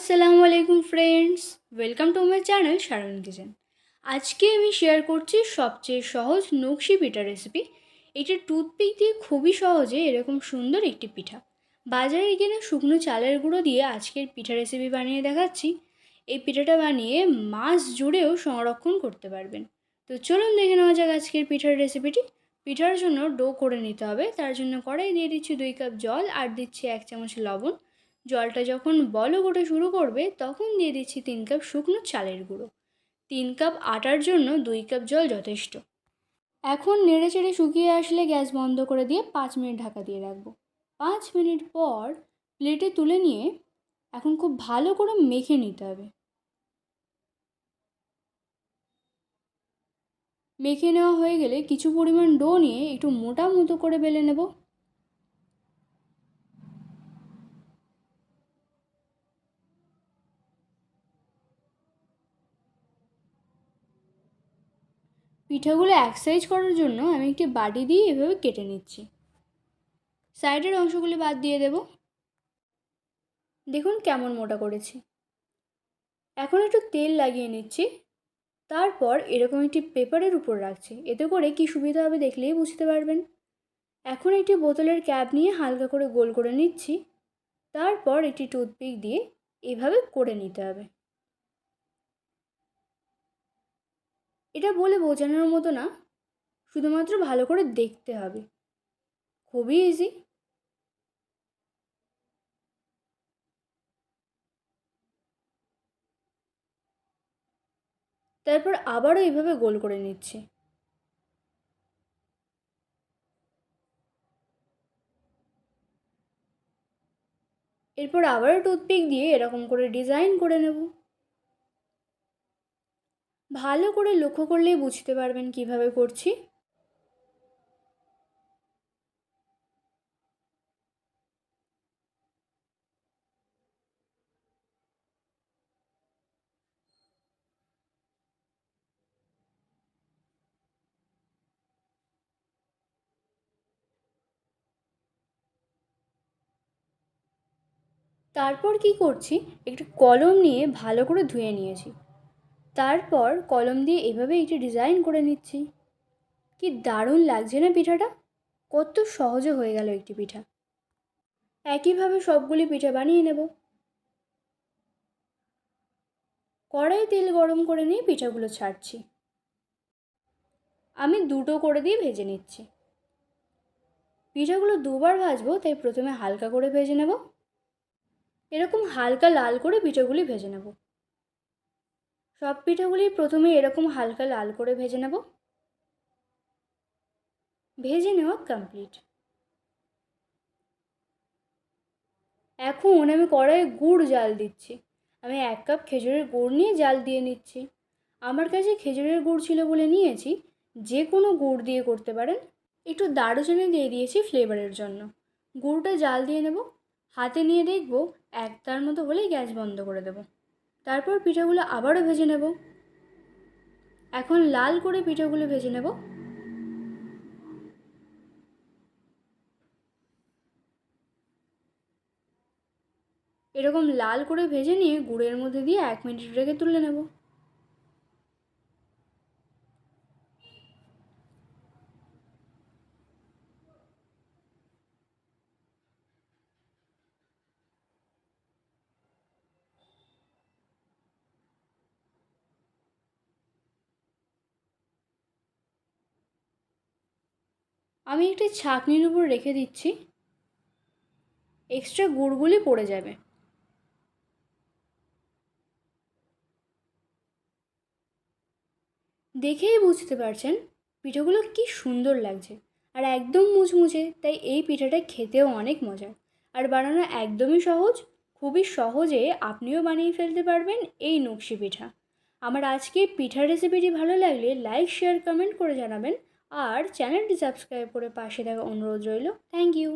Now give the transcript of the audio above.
আসসালামু আলাইকুম friends welcome to my channel Saran kitchen আজকে আমি শেয়ার করছি সবচেয়ে সহজ নকশি পিঠা রেসিপি এটি টুথপিক দিয়ে খুবই সহজে এরকম সুন্দর একটি পিঠা। বাজারে কিনে শুকনো চালের গুঁড়ো দিয়ে আজকের পিঠা রেসিপি বানিয়ে দেখাচ্ছি। এই পিঠাটা বানিয়ে মাস জুড়েও সংরক্ষণ করতে পারবেন। তো চলুন দেখে নেওয়া যাক আজকের পিঠার রেসিপিটি পিঠার জন্য ডো করে নিতে হবে, তার জন্য কড়াই দিয়ে দিচ্ছি দুই কাপ জল আর দিচ্ছি এক চামচ লবণ। জলটা যখন বল ওঠা শুরু করবে, তখন দিয়ে দিচ্ছি তিন কাপ শুকনো চালের গুঁড়ো। তিন কাপ আটার জন্য দুই কাপ জল যথেষ্ট। এখন নেড়ে চেড়ে শুকিয়ে আসলে গ্যাস বন্ধ করে দিয়ে পাঁচ মিনিট ঢাকা দিয়ে রাখব। পাঁচ মিনিট পর প্লেটে তুলে নিয়ে এখন খুব ভালো করে মেখে নিতে হবে। মেখে নেওয়া হয়ে গেলে কিছু পরিমাণ ডো নিয়ে একটু মোটা মতো করে বেলে নেব। পিঠাগুলো এক সাইজ করার জন্য আমি একটি বাটি দিয়ে এভাবে কেটে নিচ্ছি। সাইডের অংশগুলি বাদ দিয়ে দেব। দেখুন কেমন মোটা করেছি। এখন একটু তেল লাগিয়ে নিচ্ছি। তারপর এরকম একটি পেপারের উপর রাখছি। এতে করে কি সুবিধা হবে দেখলেই বুঝতে পারবেন। এখন একটি বোতলের ক্যাপ নিয়ে হালকা করে গোল করে নিচ্ছি। তারপর একটি টুথপিক দিয়ে এভাবে করে নিতে হবে। এটা বলে বোঝানোর মতো না, শুধুমাত্র ভালো করে দেখতে হবে। খুবই ইজি তারপর আবারও এইভাবে গোল করে নিচ্ছি। এরপর আবারও টুথপিক দিয়ে এরকম করে ডিজাইন করে নেব। ভালো করে লক্ষ্য করলেই বুঝতে পারবেন কীভাবে করছি। তারপর কি করছি? একটু কলম নিয়ে ভালো করে ধুয়ে নিয়েছি। তারপর কলম দিয়ে এভাবে একটি ডিজাইন করে নিচ্ছি। কি দারুণ লাগছে না পিঠাটা? কত সহজে হয়ে গেল একটি পিঠা। একইভাবে সবগুলি পিঠা বানিয়ে নেব। কড়াই তেল গরম করে নিয়ে পিঠাগুলো ছাড়ছি। আমি দুটো করে দিয়ে ভেজে নিচ্ছি। পিঠাগুলো দুবার ভাজবো, তাই প্রথমে হালকা করে ভেজে নেব। এরকম হালকা লাল করে পিঠাগুলি ভেজে নেব। সব পিঠাগুলি প্রথমে এরকম হালকা লাল করে ভেজে নেব। ভেজে নেওয়া কমপ্লিট এখন আমি কড়াইয়ে গুড় জাল দিচ্ছি। আমি এক কাপ খেজুরের গুড় নিয়ে জাল দিয়ে নিচ্ছি। আমার কাছে খেজুরের গুড় ছিল বলে নিয়েছি। যে কোনো গুড় দিয়ে করতে পারেন। একটু দারুচিনি দিয়ে দিয়েছি ফ্লেভারের জন্য। গুড়টা জাল দিয়ে নেব। হাতে নিয়ে দেখব, একটার মতো হলেই গ্যাস বন্ধ করে দেব। তারপর পিঠাগুলো আবারও ভেজে নেব। এখন লাল করে পিঠাগুলো ভেজে নেব। এরকম লাল করে ভেজে নিয়ে গুড়ের মধ্যে দিয়ে এক মিনিট রেখে তুলে নেব। আমি একটি ছাঁকনির উপর রেখে দিচ্ছি। এক্সট্রা গুড়গুলি পড়ে যাবে। দেখেই বুঝতে পারছেন পিঠাগুলো কি সুন্দর লাগছে। আর একদম মুচমুচে, তাই এই পিঠাটা খেতেও অনেক মজার আর বানানো একদমই সহজ, খুবই সহজে আপনিও বানিয়ে ফেলতে পারবেন এই নকশি পিঠা। আমার আজকে পিঠার রেসিপিটি ভালো লাগলে লাইক শেয়ার কমেন্ট করে জানাবেন। আর চ্যানেলটি সাবস্ক্রাইব করে পাশে থাকা অনুরোধ রইল। Thank you.